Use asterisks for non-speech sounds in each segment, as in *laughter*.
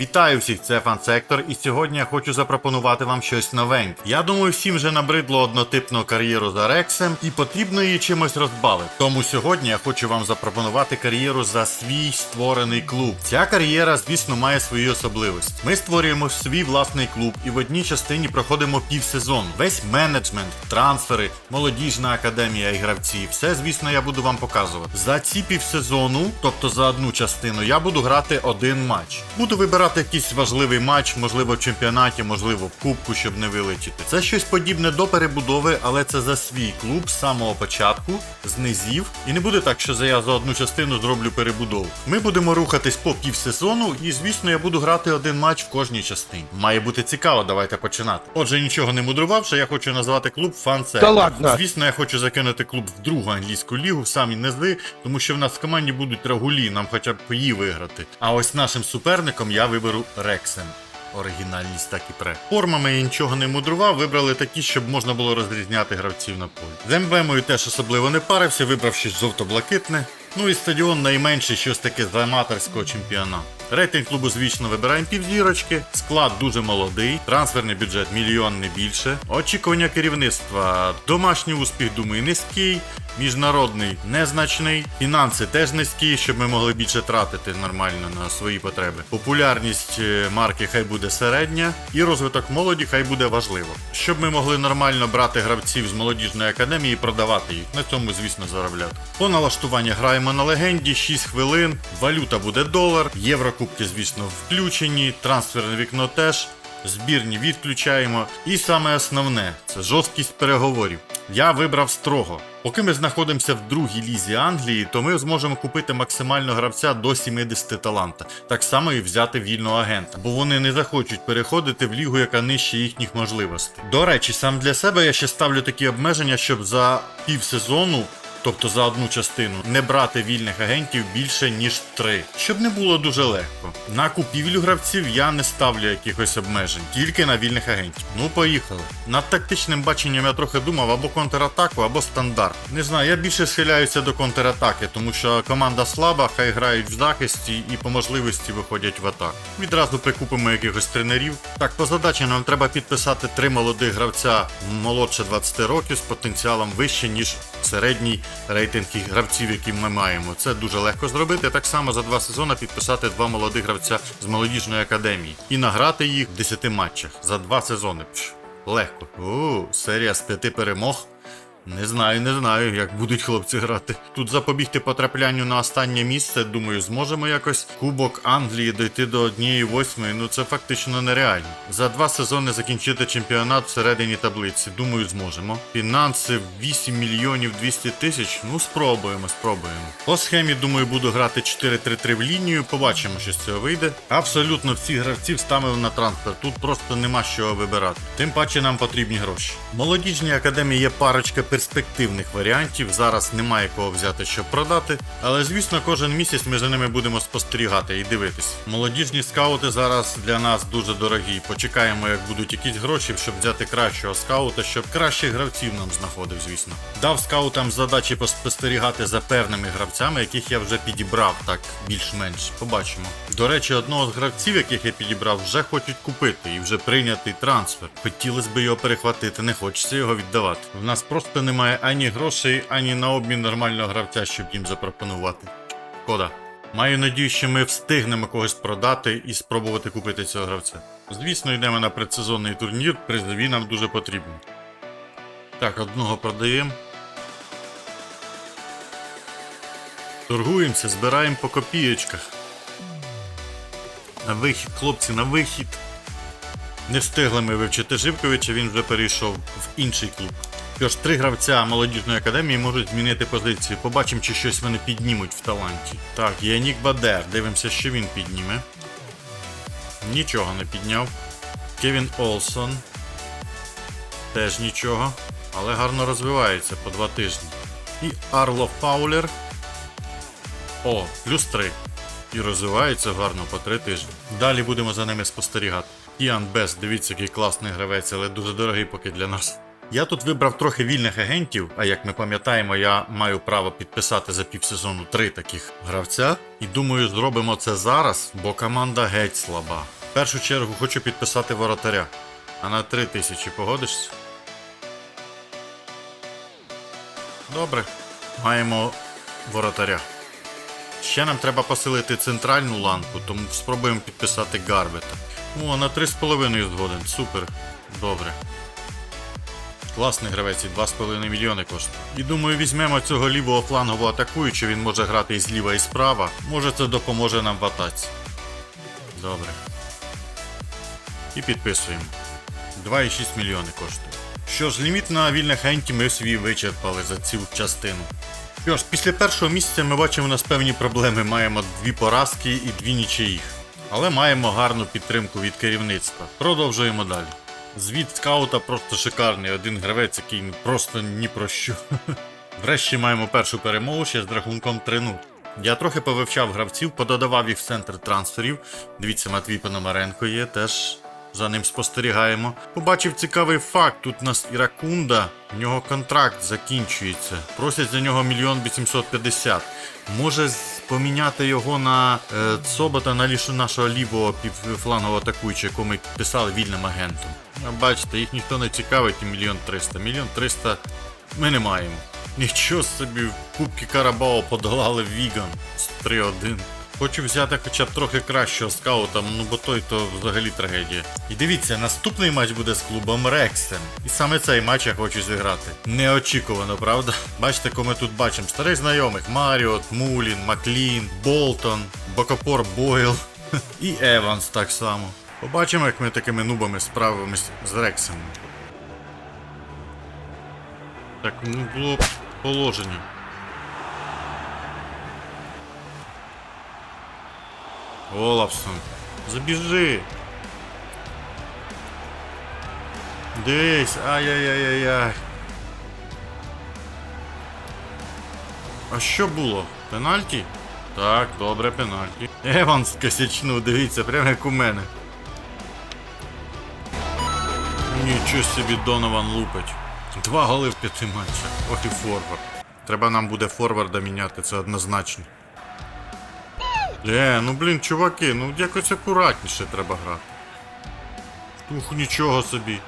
Вітаю всіх, це Фан-Сектор, і сьогодні я хочу запропонувати вам щось новеньке. Я думаю, всім вже набридло однотипну кар'єру за Рексем, і потрібно її чимось розбавити. Тому сьогодні я хочу вам запропонувати кар'єру за свій створений клуб. Ця кар'єра, звісно, має свої особливості. Ми створюємо свій власний клуб і в одній частині проходимо півсезону. Весь менеджмент, трансфери, молодіжна академія і гравці. Все, звісно, я буду вам показувати. За ці півсезону, тобто за одну частину, я буду грати один матч. Буду вибирати якийсь важливий матч, можливо, в чемпіонаті, можливо, в кубку, щоб не вилетіти. Це щось подібне до перебудови, але це за свій клуб з самого початку, з низів. І не буде так, що за я за одну частину зроблю перебудову. Ми будемо рухатись по півсезону, і звісно, я буду грати один матч в кожній частині. Має бути цікаво, давайте починати. Отже, нічого не мудрувавши, я хочу назвати клуб. Та ладно. Звісно, я хочу закинути клуб в другу англійську лігу, в самі низи, тому що в нас в команді будуть рагулі, нам хоча б її виграти. А ось нашим суперником я виберу Рексен. Оригінальність так і пре. Формами я нічого не мудрував, вибрали такі, щоб можна було розрізняти гравців на полі. З емблемою теж особливо не парився, вибрав щось жовто-блакитне. Ну і стадіон найменший щось таке з аматорського чемпіонату. Рейтинг клубу, звісно, вибираємо півзірочки. Склад дуже молодий, трансферний бюджет мільйон не більше. Очікування керівництва. Домашній успіх, думаю, низький. Міжнародний незначний, фінанси теж низькі, щоб ми могли більше тратити нормально на свої потреби. Популярність е, марки хай буде середня, і розвиток молоді хай буде важливо. Щоб ми могли нормально брати гравців з молодіжної академії і продавати їх. На цьому, звісно, заробляти. По налаштуванню граємо на легенді 6 хвилин. Валюта буде долар, єврокубки, звісно, включені, трансферне вікно теж. Збірні відключаємо. І саме основне це жорсткість переговорів. Я вибрав строго. Поки ми знаходимося в другій лізі Англії, то ми зможемо купити максимально гравця до 70 таланта. Так само і взяти вільного агента, бо вони не захочуть переходити в лігу, яка нижче їхніх можливостей. До речі, сам для себе я ще ставлю такі обмеження, щоб за півсезону тобто за одну частину, не брати вільних агентів більше ніж три, щоб не було дуже легко. На купівлю гравців я не ставлю якихось обмежень, тільки на вільних агентів. Ну, поїхали. Над тактичним баченням я трохи думав або контратаку, або стандарт. Не знаю, я більше схиляюся до контратаки, тому що команда слаба, хай грають в захисті і по можливості виходять в атаку. Відразу прикупимо якихось тренерів. Так, по задачі нам треба підписати три молодих гравця молодше 20 років з потенціалом вище, ніж середній рейтинг гравців, які ми маємо. Це дуже легко зробити. Так само за два сезони підписати два молодих гравця з молодіжної академії і награти їх в 10 матчах за два сезони. Легко. У, серія з п'яти перемог. Не знаю, не знаю, як будуть хлопці грати. Тут запобігти потраплянню на останнє місце, думаю, зможемо якось. Кубок Англії дойти до однієї восьмої, ну це фактично нереально. За два сезони закінчити чемпіонат всередині таблиці. Думаю, зможемо. Фінанси 8 мільйонів 200 тисяч. Ну спробуємо, спробуємо. По схемі, думаю, буду грати 4-3-3 в лінію. Побачимо, що з цього вийде. Абсолютно всіх гравців ставив на трансфер. Тут просто нема чого вибирати. Тим паче нам потрібні гроші. Молодіжній академії є парочка перспективних варіантів. Зараз немає кого взяти, щоб продати. Але звісно, кожен місяць ми за ними будемо спостерігати і дивитись. Молодіжні скаути зараз для нас дуже дорогі. Почекаємо, як будуть якісь гроші, щоб взяти кращого скаута, щоб кращих гравців нам знаходив, звісно. Дав скаутам задачі поспостерігати за певними гравцями, яких я вже підібрав, так більш-менш. Побачимо. До речі, одного з гравців, яких я підібрав, вже хочуть купити і вже прийнятий трансфер. Хотілося б його перехватити, не хочеться його віддавати. В нас просто немає ані грошей, ані на обмін нормального гравця, щоб їм запропонувати. Шкода. Маю надію, що ми встигнемо когось продати і спробувати купити цього гравця. Звісно, йдемо на предсезонний турнір, призові нам дуже потрібні. Так, одного продаємо. Торгуємося, збираємо по копієчках. На вихід, хлопці, на вихід. Не встигли ми вивчити Живковича, він вже перейшов в інший клуб. Тож три гравця молодіжної академії можуть змінити позицію. Побачимо, чи щось вони піднімуть в таланті. Так, Янік Бадер. Дивимося, що він підніме. Нічого не підняв. Кевін Олсон. Теж нічого. Але гарно розвивається по два тижні. І Арло Фаулер. О, плюс 3. І розвивається гарно по 3 тижні. Далі будемо за ними спостерігати. Іан Бес, дивіться, який класний гравець, але дуже дорогий поки для нас. Я тут вибрав трохи вільних агентів, а як ми пам'ятаємо, я маю право підписати за півсезону три таких гравця. І думаю, зробимо це зараз, бо команда геть слаба. В першу чергу хочу підписати воротаря. А на три тисячі погодишся? Добре. Маємо воротаря. Ще нам треба посилити центральну ланку, тому спробуємо підписати Гарбета. О, на 3,5 згоден. Супер. Добре. Класний гравець, і 2,5 мільйони коштує. І думаю, візьмемо цього лівого флангового атакуючого, він може грати і зліва, і справа. Може це допоможе нам в атаці. Добре. І підписуємо. 2,6 мільйони коштує. Що ж, ліміт на вільних агентів ми свій вичерпали за цю частину. Що ж, після першого місяця ми бачимо у нас певні проблеми. Маємо дві поразки і дві нічиїх. Але маємо гарну підтримку від керівництва. Продовжуємо далі. Звіт скаута просто шикарний. Один гравець, який просто ні про що. Врешті маємо першу перемогу ще з рахунком 3-0. Я трохи повивчав гравців, пододавав їх в центр трансферів. Дивіться, Матвій Пономаренко є, теж за ним спостерігаємо. Побачив цікавий факт. Тут у нас Іракунда, в нього контракт закінчується. Просять за нього мільйон 850. Може поміняти його на е, Цобота на лішу нашого лівого півфлангового атакуючого, якого ми підписали вільним агентом. Бачите, їх ніхто не цікавить і мільйон триста. Мільйон триста ми не маємо. Нічого собі, в Кубки Карабао подолали Віган з 3-1. Хочу взяти хоча б трохи кращого скаута, ну бо той то взагалі трагедія. І дивіться, наступний матч буде з клубом Рексем. І саме цей матч я хочу зіграти. Неочікувано, правда? Бачите, кого ми тут бачимо старих знайомих: Маріот, Мулін, Маклін, Болтон, Бокопор Бойл *laughs* і Еванс так само. Побачимо, як ми такими нубами справимось з Рексом. Так, ну було положення. Олафсон. Забіжи. Дивись, ай-яй-яй-яй-яй. А що було? Пенальті? Так, добре, пенальті. Еванс косячнув, дивіться, прямо як у мене. Нічого собі Донован лупить. Два голи в п'яти матчах. Ох і форвард. Треба нам буде форварда міняти, це однозначно. Е, ну блін, чуваки, ну якось акуратніше треба грати. Ух, нічого собі.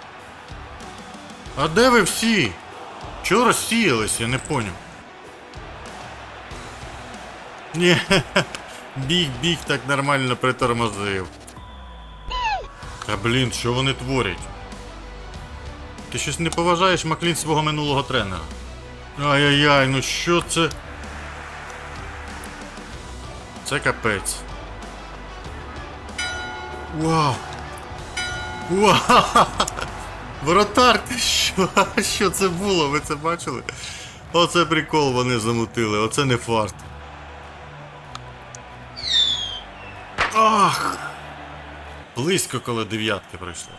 А де ви всі? Чого розсіялись, я не поняв. Ні, *laughs* біг, біг так нормально притормозив. Та блін, що вони творять? Ти щось не поважаєш Маклін свого минулого тренера. Ай-яй-яй, ну що це? Це капець. Вау! Вау! *laughs* Воротар, ти що? *laughs* Що це було? Ви це бачили? Оце прикол вони замутили, оце не фарт. Ах! Близько коло дев'ятки пройшло.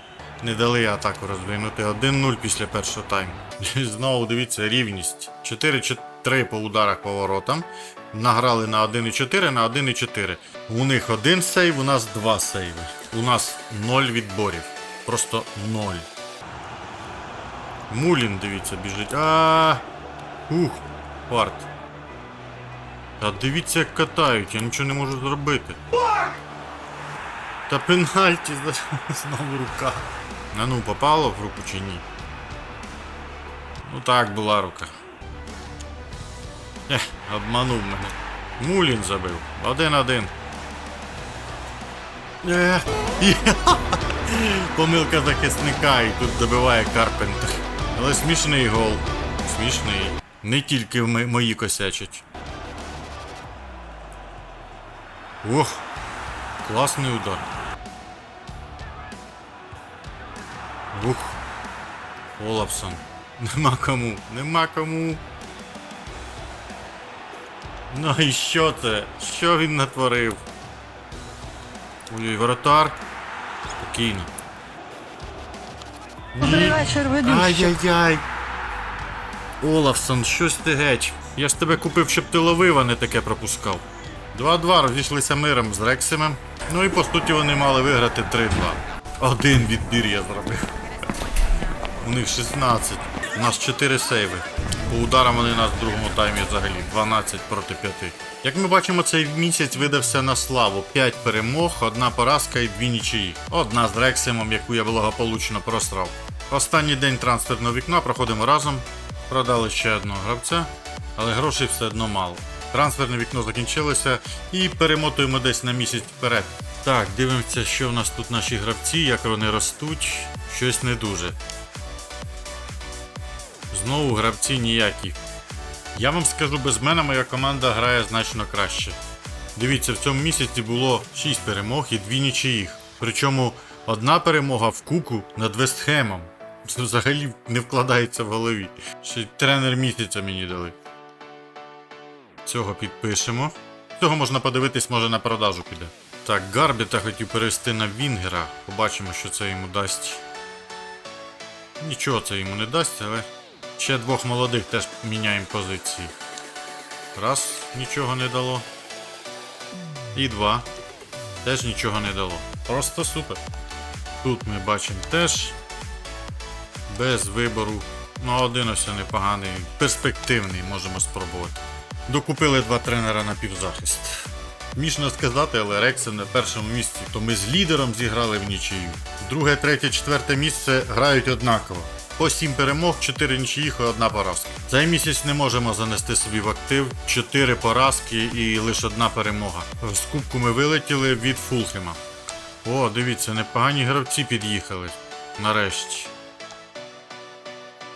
Не дали атаку розвинути. 1-0 після першого тайму. *laughs* Знову дивіться, рівність. 4-3 по ударах по воротам. Награли на 1,4 на 1,4. У них один сейв, у нас два сейви. У нас 0 відборів. Просто 0. Мулін, дивіться, біжить. А. Ух, фарт. Та дивіться, як катають, я нічого не можу зробити. Та пенальті *laughs* знову рука. А ну, попало в руку чи ні? Ну так, була рука. Ех, обманув мене. Мулін забив. Один-один. *laughs* Помилка захисника і тут добиває Карпентер. Але смішний гол. Смішний. Не тільки мої косячать. Ох, класний удар. Ух. Олапсон. Нема кому. Нема кому. Ну і що це? Що він натворив? Ой, воротар. Спокійно. Добрий вечір, ведучий. Ай-яй-яй. Олафсон, щось ти геть. Я ж тебе купив, щоб ти ловив, а не таке пропускав. 2-2 розійшлися миром з Рексимем. Ну і по суті вони мали виграти 3-2. Один відбір я зробив. У них 16. У нас 4 сейви. По ударам вони нас в другому таймі взагалі 12 проти 5. Як ми бачимо, цей місяць видався на славу. 5 перемог, одна поразка і дві нічиї. Одна з Рексимом, яку я благополучно просрав. Останній день трансферного вікна проходимо разом. Продали ще одного гравця, але грошей все одно мало. Трансферне вікно закінчилося і перемотуємо десь на місяць вперед. Так, дивимося, що в нас тут наші гравці, як вони ростуть. Щось не дуже. Знову гравці ніякі. Я вам скажу, без мене моя команда грає значно краще. Дивіться, в цьому місяці було 6 перемог і 2 нічиїх. Причому одна перемога в куку над Вестхемом. Взагалі не вкладається в голові. Ще тренер місяця мені дали. Цього підпишемо. Цього можна подивитись, може на продажу піде. Так, Гарбіта хотів перевести на Вінгера. Побачимо, що це йому дасть. Нічого це йому не дасть, але ще двох молодих теж міняємо позиції. Раз, нічого не дало. І два. Теж нічого не дало. Просто супер. Тут ми бачимо теж. Без вибору. Ну, один ось непоганий, перспективний, можемо спробувати. Докупили два тренера на півзахист. Мішно сказати, але Рексен на першому місці, то ми з лідером зіграли в нічию. Друге, третє, четверте місце грають однаково. По 7 перемог, 4 нічиїх і одна поразка. Цей місяць не можемо занести собі в актив 4 поразки і лише одна перемога. З кубку ми вилетіли від Фулхема. О, дивіться, непогані гравці під'їхали. Нарешті.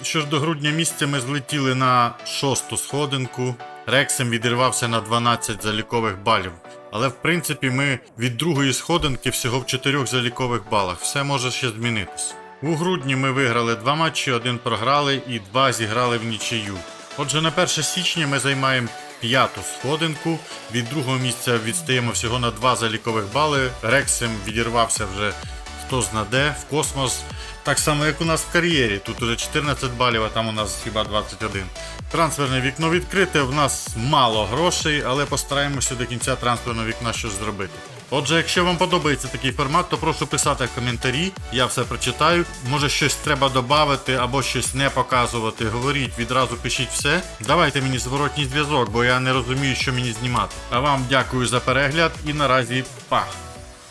Що ж до грудня місяця ми злетіли на шосту сходинку. Рексем відірвався на 12 залікових балів. Але в принципі ми від другої сходинки всього в 4 залікових балах. Все може ще змінитись. У грудні ми виграли два матчі, один програли і два зіграли в нічию. Отже, на 1 січня ми займаємо п'яту сходинку. Від другого місця відстаємо всього на 2 залікових бали. Рексем відірвався вже хто знаде в космос. Так само, як у нас в кар'єрі. Тут уже 14 балів, а там у нас хіба 21. Трансферне вікно відкрите. В нас мало грошей, але постараємося до кінця трансферного вікна щось зробити. Отже, якщо вам подобається такий формат, то прошу писати коментарі, я все прочитаю. Може щось треба додати або щось не показувати. Говоріть, відразу пишіть все. Давайте мені зворотній зв'язок, бо я не розумію, що мені знімати. А вам дякую за перегляд і наразі па!